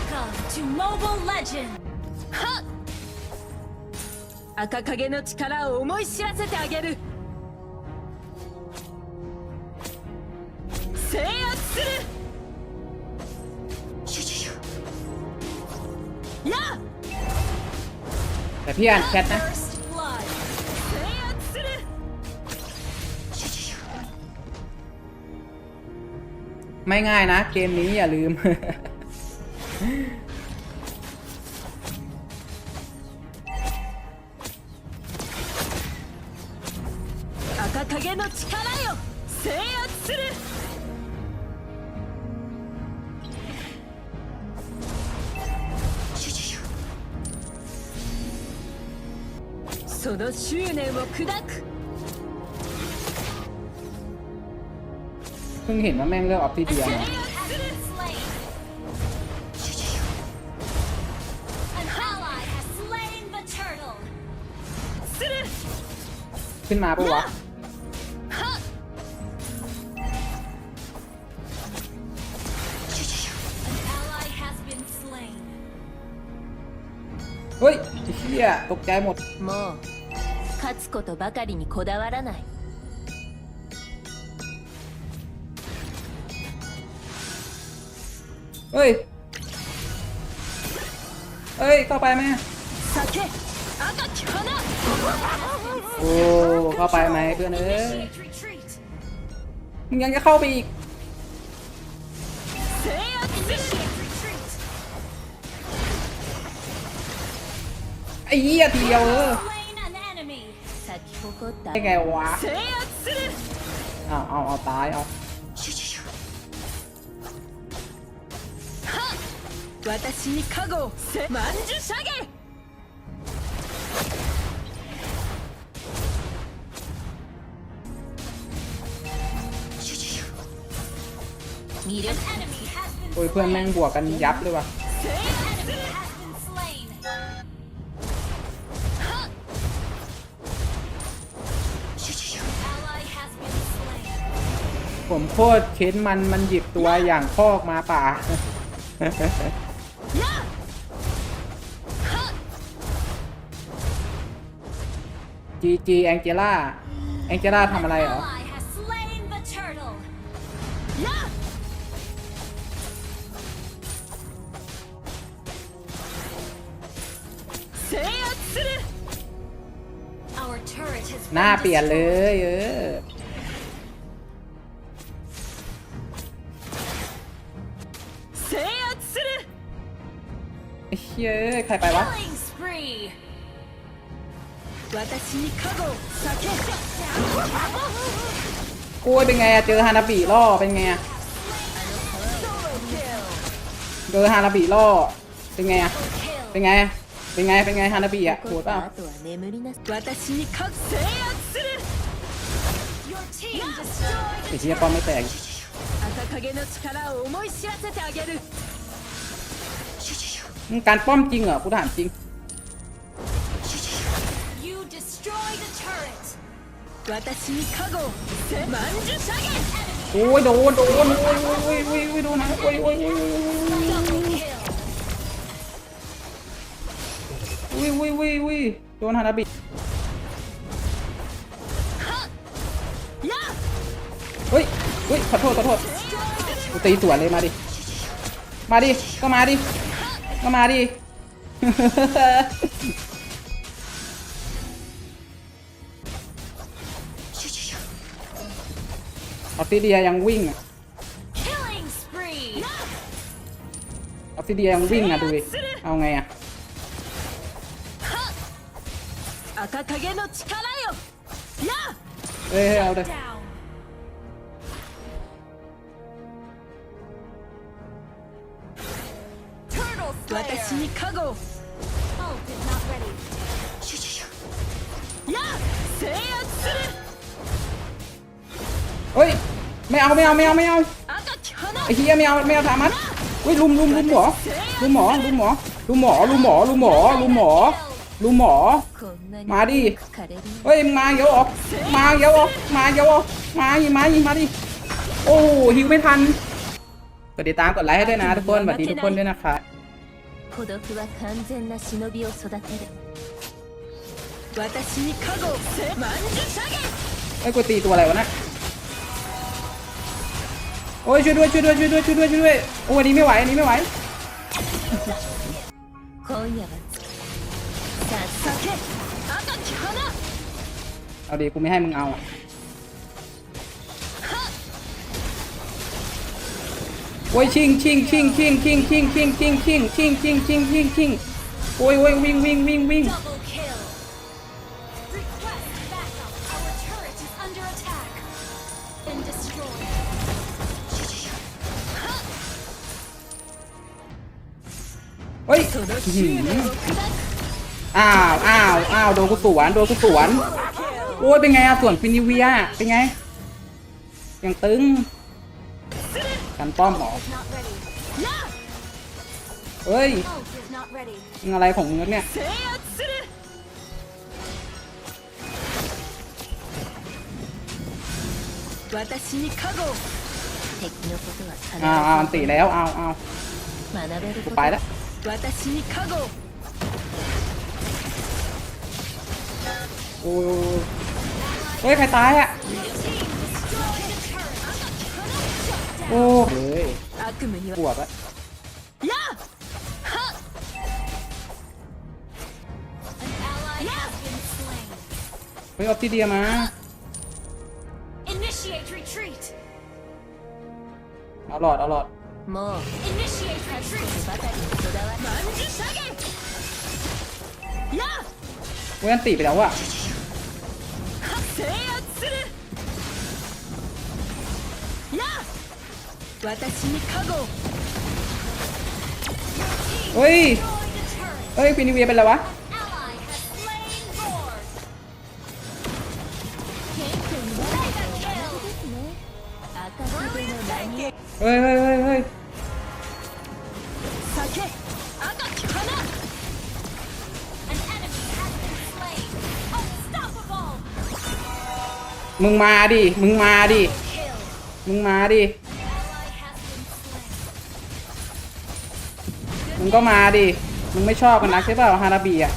Welcome to Mobile Legends! 赤影の力を思い知らせてあげる制圧するや แต่พี่อ่านแชทนะ First blood! 制圧する ไม่ง่ายนะ เกมนี้อย่าลืม 赤影の力よ制圧するその執念を砕く เพิ่งเห็นว่าแม่งเลือกออฟซิเดีย 制 น 圧 ขึ้นมาปะวะ はっ An ally has been slain! เฮ้ยไอ้เฮียตกใจหมด もう勝つことばかりにこだわらない เฮ้ย เฮ้ย เข้าไปไหม 酒赤き花 โอ้ เข้าไปไหมเพื่อนเอ้ย Initiate retreat! มึงยังจะเข้าไปอีก 制圧する Initiate retreat! ไอ้เหี้ยทีเดียวเออ Slain an enemy! 咲き誇った ได้ไงวะ 制圧する เอาเอาเอาตายเอา 私に加護をせ曼珠射撃魅力 โอ้ยเพื่อนแม่งบวกกันยับเลยว่ะผมโคตรเค้นมันมันหยิบตัวอย่างพอกมาป่า จีจีแองเจล่าแองเจล่าทำอะไรเหรอ หน้าเปลี่ยนเลยเออเฮ้ยใครไปวะกล้วเป็นไงอะเจอฮานาบิล่อเป็นไงอะเจอฮานาบิล่อเป็นไงอะเป็นไงอะ เป็นไง เป็นไงฮานาบิอะโหดเปล่าไอ้เชียป้อมไม่แตกการป้อมจริงเหรอกูถามจริงโอ้ยโดนโดนโอ้ยโอ้ยโอ้ยโอ้โดนนะโอ้ยโอ้ยโอ้ย อ้ยโอ้ยโอ้ยโอ้ยโดนฮานาบิやเฮ้ยเฮ้ยขอโทษขอโทษกูตีสวนเลยมาดิ มาดิ ก็มาดิ ก็มาดิ ออฟซิเดียยังวิ่งอะ Killing spree! ออฟซิเดียยังวิ่งอะดูดิ เอาไงอะ 赤影の力よや เอ้ยเอาเลย Down! 私に加護を Ult is not ready. や制圧する เฮ้ย ไม่เอาไม่เอาไม่เอาไม่เอา 赤き花 ไอ้เฮียไม่เอาไม่เอาถามันเฮ้ยลุมลุมลุมหมอลุมหมอลุมหมอลุมหมอลุมหมอลุมหมอลุมหมอ ลุมหมอ こんなに มาดิ 枯れる เฮ้ยมึงมาเยอะออกมาเยอะออกมาเยอะออกมาอีมาอีมาดิ โอ้หิวไม่ทัน กดติดตามกดไลค์ให้ด้วยนะทุกคนสวัสดีทุกคนด้วยนะครับ 孤独は完全な忍びを育てる私に加護をせ万事射撃 เอ้ยกูตีตัวอะไรวะนะโอ้ยช่วยด้วยช่วยด้วยช่วยด้วยช่วยด้วยช่วยด้วยโอ้ยอันนี้ไม่ไหวอันนี้ไม่ไหว 今夜は 月さあ酒赤き花 เอาดีกูไม่ให้มึงเอาอะโอ้ยชิงชิงชิงชิงชิงชิงชิงชิงชิงชิงชิงชิงชิงชิงโอ้ยโอ้ยวิ่งวิ่งวิ่งวิ่ง Double kill. Request backup. Our turret is under attack. Been destroyed. เฮ้ย その อื้อ 執 หื 念 อ を砕く อ้าวอ้าวอ้าวโดนกูสวนโดนกูสวนโอ้ยเป็นไงอะสวนฟินิเวียเป็นไงยังตึงกันป้อมหรอเฮ้ยยังอะไรของมึงเนี่ยอ่าวตีแล้วอ้าวอ้าวไปแล้ว โอ้ยใครตายอะ โอ้เฮ้ยปวดอะไปออฟติเดียมาเอาหลอดเอาหลอด เว้นตีไปแล้วอะเฮ้ยเฮ้ยฟินิเวียเป็นไรวะ มึงมาดิ มึงมาดิ มึงมาดิ มึงก็มาดิ มึงไม่ชอบกันนะใช่เปล่าฮาราบีอะ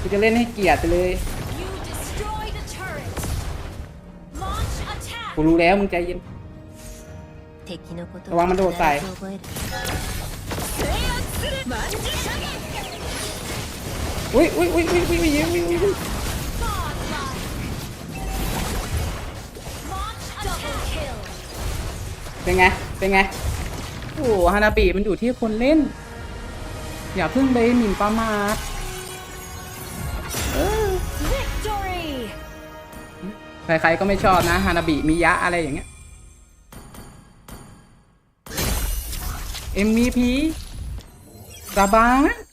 กูจะเล่นให้เกียรติไปเลย กูรู้แล้วมึงใจเย็นระวังมันโดดใส่อุ้ยอุ้ยอุ้ยอุ้ยอุ้ยอุ้ยอุ้ย เป็นไง เป็นไง โอ้ฮานาบีมันอยู่ที่คนเล่น อย่าเพิ่งไปหมิ่นประมาทเออ Victory. ใครๆก็ไม่ชอบนะฮานาบิมิยะอะไรอย่างเงี้ย MVP สบาย